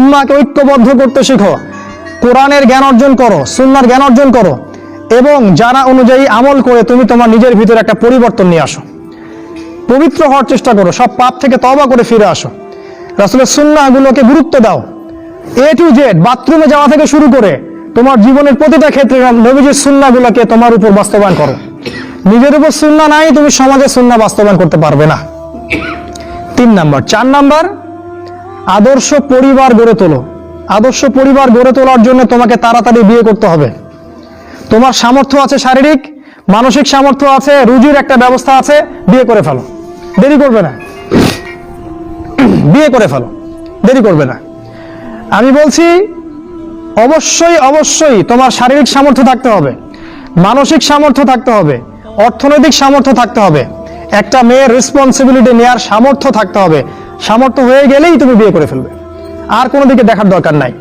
উম্মাকে ঐক্যবদ্ধ করতে শিখো। কোরআনের জ্ঞান অর্জন করো, সুন্নার জ্ঞান অর্জন করো এবং যারা অনুযায়ী আমল করে তুমি তোমার নিজের ভিতরে একটা পরিবর্তন নিয়ে আসো। পবিত্র হওয়ার চেষ্টা করো, সব পাপ থেকে তবা করে ফিরে আসো। রাসুলের সুন্নাগুলোকে গুরুত্ব দাও। এ টু জেড বাথরুমে যাওয়া থেকে শুরু করে তোমার জীবনের প্রতিটা ক্ষেত্রে নবীজির সুন্নাগুলোকে তোমার উপর বাস্তবায়ন করো। নিজের উপর সুন্না নাই, তুমি সমাজে সুন্না বাস্তবায়ন করতে পারবে না। তিন নাম্বার, চার নাম্বার আদর্শ পরিবার গড়ে তোলো। আদর্শ পরিবার গড়ে তোলার জন্য তোমাকে তাড়াতাড়ি বিয়ে করতে হবে। তোমার সামর্থ্য আছে শারীরিক, মানসিক সামর্থ্য আছে, রুজির একটা ব্যবস্থা আছে, বিয়ে করে ফেলো। দেরি করবে না। বিয়ে করে ফেলো। দেরি করবে না। আমি বলছি, অবশ্যই অবশ্যই তোমার শারীরিক সামর্থ্য থাকতে হবে। মানসিক সামর্থ্য থাকতে হবে। অর্থনৈতিক সামর্থ্য থাকতে হবে। একটা মেয়ের রেসপন্সিবিলিটি নেওয়ার সামর্থ্য থাকতে হবে। সামর্থ্য হয়ে গেলেই তুমি বিয়ে করে ফেলবে। আর কোনো দিকে দেখার দরকার নাই।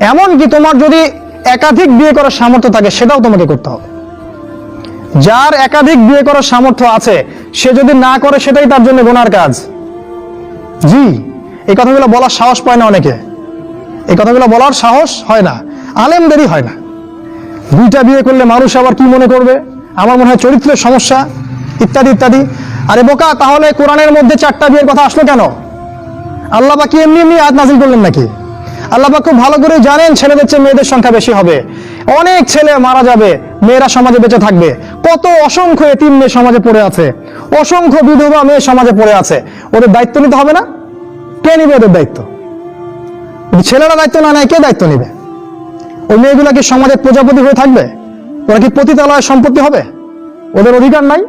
এমনকি তোমার যদি একাধিক বিয়ে করার সামর্থ্য থাকে, সেটাও তোমাকে করতে হবে। যার একাধিক বিয়ে করার সামর্থ্য আছে, সে যদি না করে, সেটাই তার জন্য গোনার কাজ। জি, এই কথাগুলো বলার সাহস পায় না অনেকে। এই কথাগুলো বলার সাহস হয় না। আলেমদেরই হয় না। দুইটা বিয়ে করলে মানুষ আবার কি মনে করবে? আমার মনে হয় চরিত্রের সমস্যা, ইত্যাদি ইত্যাদি। আরে বোকা, তাহলে কোরআনের মধ্যে চারটা বিয়ের কথা আসলো কেন? আল্লাহ কি এমনি এমনি আয়াত নাজিল করলেন নাকি? আল্লাহ খুব ভালো করে জানেন ছেলেদের চেয়ে মেয়েদের সংখ্যা বেশি হবে। অনেক ছেলে মারা যাবে, মেয়েরা সমাজে বেঁচে থাকবে। কত অসংখ্য এতিম মেয়ে সমাজে পড়ে আছে। অসংখ্য বিধবা মেয়ে সমাজে পড়ে আছে। ওদের দায়িত্ব নিতে হবে না? কে নিবে ওদের দায়িত্ব? ছেলেরা দায়িত্ব না নেয়, কে দায়িত্ব নেবে? ওই মেয়েগুলা কি সমাজের প্রজাপতি হয়ে থাকবে? ওরা কি পতিতালয় সম্পত্তি হবে? ওদের অধিকার নাই?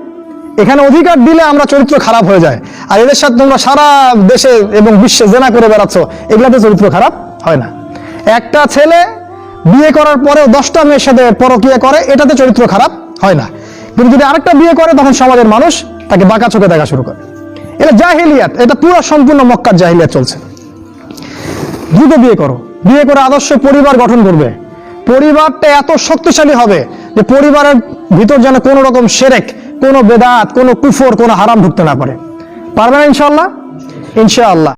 এখানে অধিকার দিলে আমরা চরিত্র খারাপ হয়ে যায়। আর এদের সাথে তোমরা সারা দেশে এবং বিশ্বে জেনা করে বেড়াচ্ছ, এগুলাতে চরিত্র খারাপ হয় না। একটা ছেলে বিয়ে করার পরেও দশটা মেয়ের সাথে পরকিয়া করে, এটাতে চরিত্র খারাপ হয় না। কিন্তু যদি আরেকটা বিয়ে করে, তখন সমাজের মানুষ তাকে বাঁকা চোখে দেখা শুরু করে। এটা জাহিলিয়াত, এটা পুরো সম্পূর্ণ মক্কার জাহিলিয়াত চলছে। দ্রুত বিয়ে করো। বিয়ে করে আদর্শ পরিবার গঠন করবে। পরিবারটা এত শক্তিশালী হবে যে পরিবারের ভিতর যেন কোনো রকম সেরেক কোনো বেদাত কোনো কুফর কোনো হারাম ঢুকতে না পারে। পারবে না ইনশাল্লাহ ইনশাআল্লাহ।